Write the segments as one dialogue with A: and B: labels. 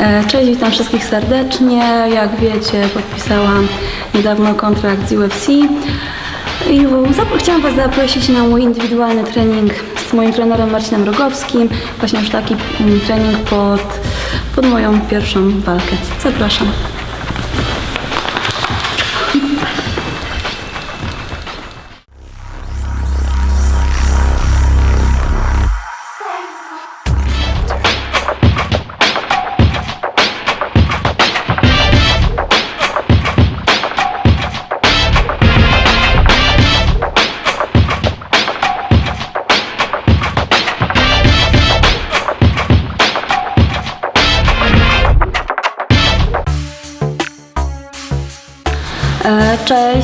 A: E, Cześć, witam wszystkich serdecznie. Jak wiecie, podpisałam niedawno kontrakt z UFC. I chciałam Was zaprosić na mój indywidualny trening z moim trenerem Marcinem Rogowskim. Właśnie już taki mm, trening pod, pod moją pierwszą walkę. Zapraszam.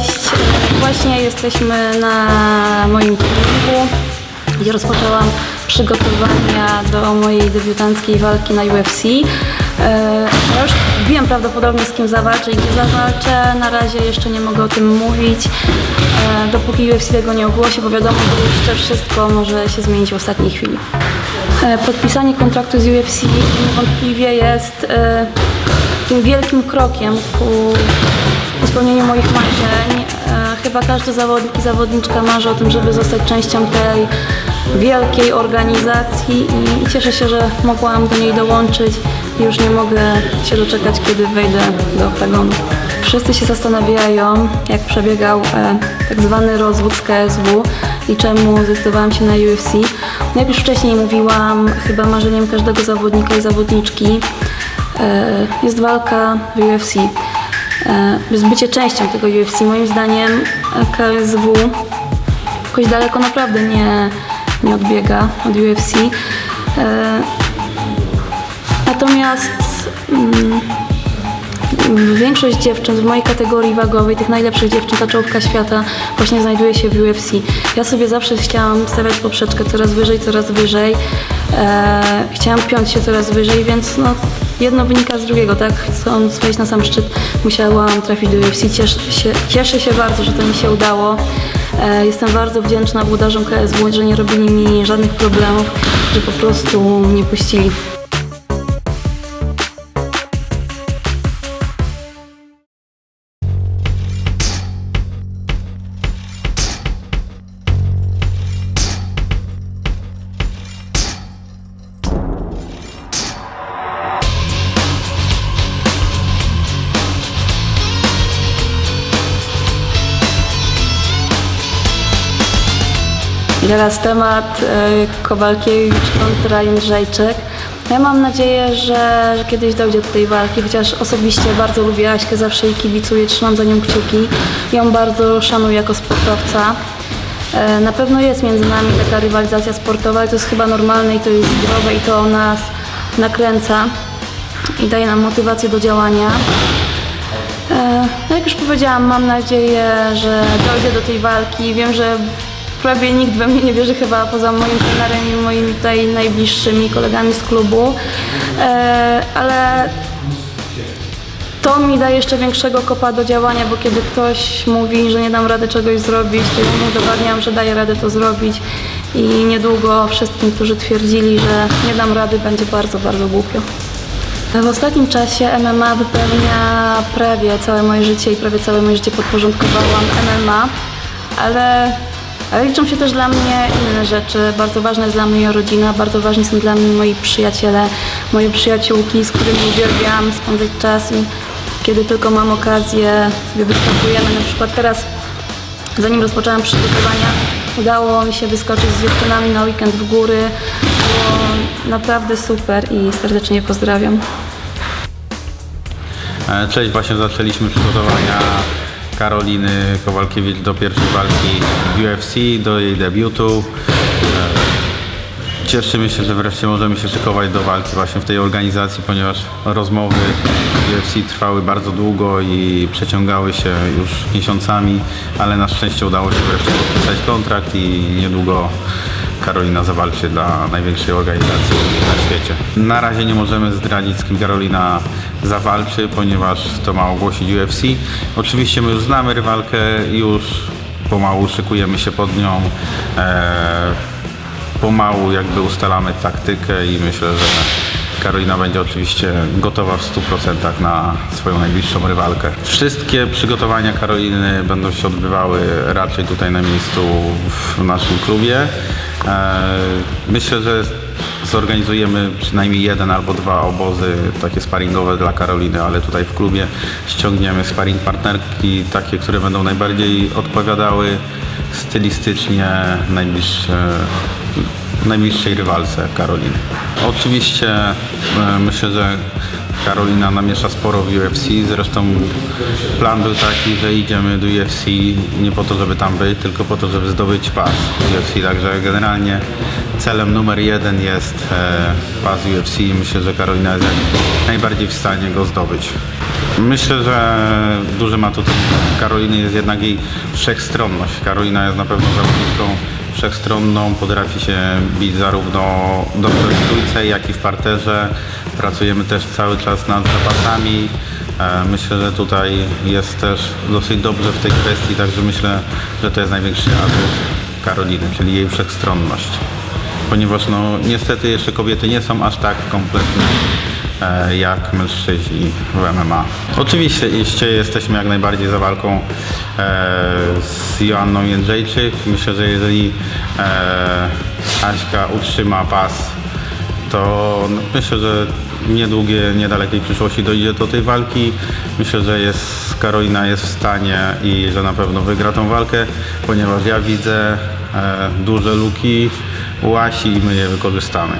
A: Cześć, właśnie jesteśmy na moim treningu, gdzie rozpoczęłam przygotowania do mojej debiutanckiej walki na UFC. E, Ja już wiem prawdopodobnie z kim zawalczę i gdzie zawalczę. Na razie jeszcze nie mogę o tym mówić, e, dopóki UFC tego nie ogłosi, bo wiadomo, że jeszcze wszystko może się zmienić w ostatniej chwili. E, Podpisanie kontraktu z UFC niewątpliwie jest takim wielkim krokiem ku ku spełnieniu moich marzeń. E, Chyba każdy zawodnik i zawodniczka marzy o tym, żeby zostać częścią tej wielkiej organizacji i, cieszę się, że mogłam do niej dołączyć i już nie mogę się doczekać, kiedy wejdę do oktagonu. Wszyscy się zastanawiają, jak przebiegał e, tak zwany rozwód z KSW i czemu zdecydowałam się na UFC. Jak już wcześniej mówiłam, chyba marzeniem każdego zawodnika i zawodniczki e, jest walka w UFC. E, bycie częścią tego UFC. Moim zdaniem e, KSW jakoś daleko naprawdę nie, nie odbiega od UFC. E, Natomiast mm, większość dziewczyn w mojej kategorii wagowej, tych najlepszych dziewczyn, ta czołówka świata właśnie znajduje się w UFC. Ja sobie zawsze chciałam stawiać poprzeczkę coraz wyżej, coraz wyżej. Chciałam piąć się coraz wyżej, więc no, jedno wynika z drugiego, tak? Chcąc wejść na sam szczyt, musiałam trafić do UFC. Cieszę się, cieszę się bardzo, że to mi się udało. E, jestem bardzo wdzięczna włodarzom KSW, że nie robili mi żadnych problemów, że po prostu mnie puścili. Teraz temat e, Kowalkiewicz kontra Jędrzejczyk. Ja mam nadzieję, że, kiedyś dojdzie do tej walki, chociaż osobiście bardzo lubię Aśkę, zawsze jej kibicuję, trzymam za nią kciuki. Ją bardzo szanuję jako sportowca. E, Na pewno jest między nami taka rywalizacja sportowa, ale to jest chyba normalne i to jest zdrowe i to nas nakręca i daje nam motywację do działania. E, No jak już powiedziałam, mam nadzieję, że dojdzie do tej walki. Wiem, że prawie nikt we mnie nie wierzy chyba poza moim trenerem i moimi tutaj najbliższymi kolegami z klubu. E, Ale to mi daje jeszcze większego kopa do działania, bo kiedy ktoś mówi, że nie dam rady czegoś zrobić, to ja mu udowadniam, że daję radę to zrobić i niedługo wszystkim, którzy twierdzili, że nie dam rady, będzie bardzo, bardzo głupio. W ostatnim czasie MMA wypełnia prawie całe moje życie i prawie całe moje życie podporządkowałam MMA, ale, ale liczą się też dla mnie inne rzeczy. Bardzo ważna jest dla mnie rodzina, bardzo ważni są dla mnie moi przyjaciele, moje przyjaciółki, z którymi uwielbiam spędzać czas i kiedy tylko mam okazję sobie występujemy. Na przykład teraz, zanim rozpoczęłam przygotowania, udało mi się wyskoczyć z dziewczynami na weekend w góry. Było naprawdę super i serdecznie pozdrawiam.
B: E, Cześć, właśnie zaczęliśmy przygotowania Karoliny Kowalkiewicz do pierwszej walki w UFC, do jej debiutu. E, Cieszymy się, że wreszcie możemy się szykować do walki właśnie w tej organizacji, ponieważ rozmowy UFC trwały bardzo długo i przeciągały się już miesiącami, ale na szczęście udało się wreszcie podpisać kontrakt i niedługo Karolina zawalczy dla największej organizacji na świecie. Na razie nie możemy zdradzić, z kim Karolina zawalczy, ponieważ to ma ogłosić UFC. Oczywiście my już znamy rywalkę, już pomału szykujemy się pod nią. E, pomału jakby ustalamy taktykę i myślę, że Karolina będzie oczywiście gotowa w 100% na swoją najbliższą rywalkę. Wszystkie przygotowania Karoliny będą się odbywały raczej tutaj na miejscu w naszym klubie. E, Myślę, że zorganizujemy przynajmniej jeden albo dwa obozy takie sparingowe dla Karoliny, ale tutaj w klubie ściągniemy sparring partnerki takie, które będą najbardziej odpowiadały stylistycznie najbliższe, najbliższej rywalce Karoliny. Oczywiście e, myślę, że Karolina namiesza sporo w UFC, zresztą plan był taki, że idziemy do UFC nie po to, żeby tam być, tylko po to, żeby zdobyć pas UFC, także generalnie celem numer jeden jest e, pas UFC i myślę, że Karolina jest najbardziej w stanie go zdobyć. Myślę, że dużym atutem Karoliny jest jednak jej wszechstronność. Karolina jest na pewno zawodniczką wszechstronną, potrafi się bić zarówno dobrze w stójce, jak i w parterze. Pracujemy też cały czas nad zapasami. E, Myślę, że tutaj jest też dosyć dobrze w tej kwestii, także myślę, że to jest największy atut Karoliny, czyli jej wszechstronność. Ponieważ no, niestety jeszcze kobiety nie są aż tak kompletne jak mężczyźni w MMA. Oczywiście jesteśmy jak najbardziej za walką e, z Joanną Jędrzejczyk. Myślę, że jeżeli e, Aśka utrzyma pas, to no, myślę, że w niedługiej, niedalekiej przyszłości dojdzie do tej walki. Myślę, że jest, Karolina jest w stanie i że na pewno wygra tą walkę, ponieważ ja widzę e, duże luki u Asi i my je wykorzystamy.